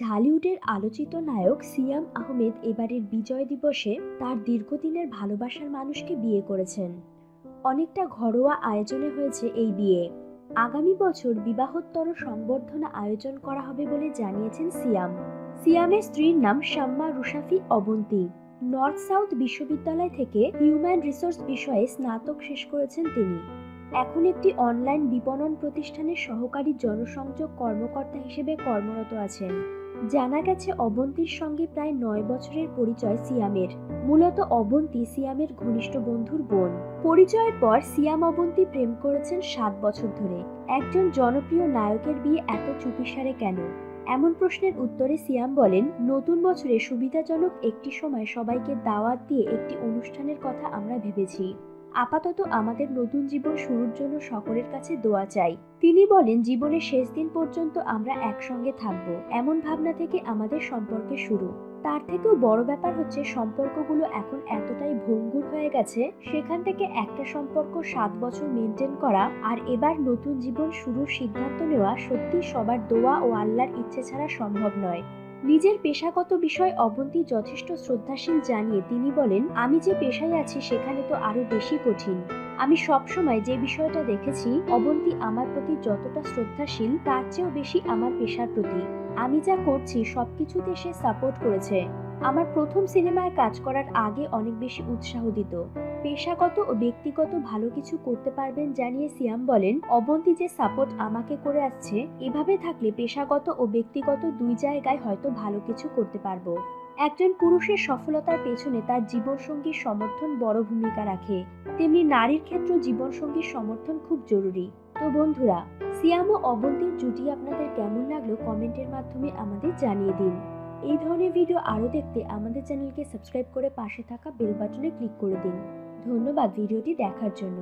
ঢালিউডের আলোচিত নায়ক সিয়াম আহমেদ এবারের বিজয় দিবসে তার দীর্ঘদিনের ভালোবাসার মানুষকে বিয়ে করেছেন। অনেকটা ঘরোয়া আয়োজনে হয়েছে এই বিয়ে। আগামী বছর বিবাহোত্তর সংবর্ধনা আয়োজন করা হবে বলে জানিয়েছেন সিয়াম। সিয়ামের স্ত্রীর নাম শাম্মা রুশাফি অবন্তী। নর্থ সাউথ বিশ্ববিদ্যালয় থেকে হিউম্যান রিসোর্স বিষয়ে স্নাতক শেষ করেছেন তিনি। এখন একটি অনলাইন বিপণন প্রতিষ্ঠানের সহকারী জনসংযোগ কর্মকর্তা হিসেবে কর্মরত আছেন। জানা গেছে অবন্তীর সঙ্গে প্রায় নয় বছরের পরিচয় সিয়ামের। মূলত অবন্তী সিয়ামের ঘনিষ্ঠ বন্ধুর বোন। পরিচয়ের পর সিয়াম অবন্তী প্রেম করেছেন সাত বছর ধরে। একজন জনপ্রিয় নায়কের বিয়ে এত চুপিসারে কেন? এমন প্রশ্নের উত্তরে সিয়াম বলেন, নতুন বছরে সুবিধাজনক একটি সময় সবাইকে দাওয়াত দিয়ে একটি অনুষ্ঠানের কথা আমরা ভেবেছি। আপাতত আমাদের নতুন জীবন শুরুর জন্য সকলের কাছে দোয়া চাই। তিনি বলেন, জীবনের শেষ দিন পর্যন্ত আমরা একসঙ্গে থাকব। এমন ভাবনা থেকে আমাদের সম্পর্কে শুরু। তার থেকেও বড় ব্যাপার হচ্ছে, সম্পর্কগুলো এখন এতটাই ভঙ্গুর হয়ে গেছে, সেখান থেকে একটা সম্পর্ক সাত বছর মেনটেন করা আর এবার নতুন জীবন শুরুর সিদ্ধান্ত নেওয়া সত্যি সবার দোয়া ও আল্লাহর ইচ্ছে ছাড়া সম্ভব নয়। নিজের পেশাগত বিষয় অবন্তি যথেষ্ট শ্রদ্ধাশীল জানিয়ে তিনি বলেন, আমি যে পেশায় আছি সেখানে তো আরও বেশি কঠিন। আমি সবসময় যে বিষয়টা দেখেছি, অবন্তি আমার প্রতি যতটা শ্রদ্ধাশীল, তার চেয়েও বেশি আমার পেশার প্রতি। আমি যা করছি, সবকিছুতে সে সাপোর্ট করেছে। আমার প্রথম সিনেমায় কাজ করার আগে অনেক বেশি উৎসাহ দিত। পেশাগত ও ব্যক্তিগত ভালো কিছু করতে পারবেন জানিয়ে সিয়াম বলেন, অবন্তী যে সাপোর্ট আমাকে করে আসছে, এভাবে থাকলে পেশাগত ও ব্যক্তিগত দুই জায়গায় হয়তো ভালো কিছু করতে পারব। একজন পুরুষের সফলতার পেছনে তার জীবনসঙ্গীর সমর্থন বড় ভূমিকা রাখে। তেমনি নারীর ক্ষেত্রেও জীবনসঙ্গীর সমর্থন খুব জরুরি। তো বন্ধুরা, সিয়াম ও অবন্তীর জুটি আপনাদের কেমন লাগল কমেন্টের মাধ্যমে আমাদের জানিয়ে দিন। এই ধরনের ভিডিও আরও দেখতে আমাদের চ্যানেলকে সাবস্ক্রাইব করে পাশে থাকা বেল বাটনে ক্লিক করে দিন। ধন্যবাদ ভিডিওটি দেখার জন্য।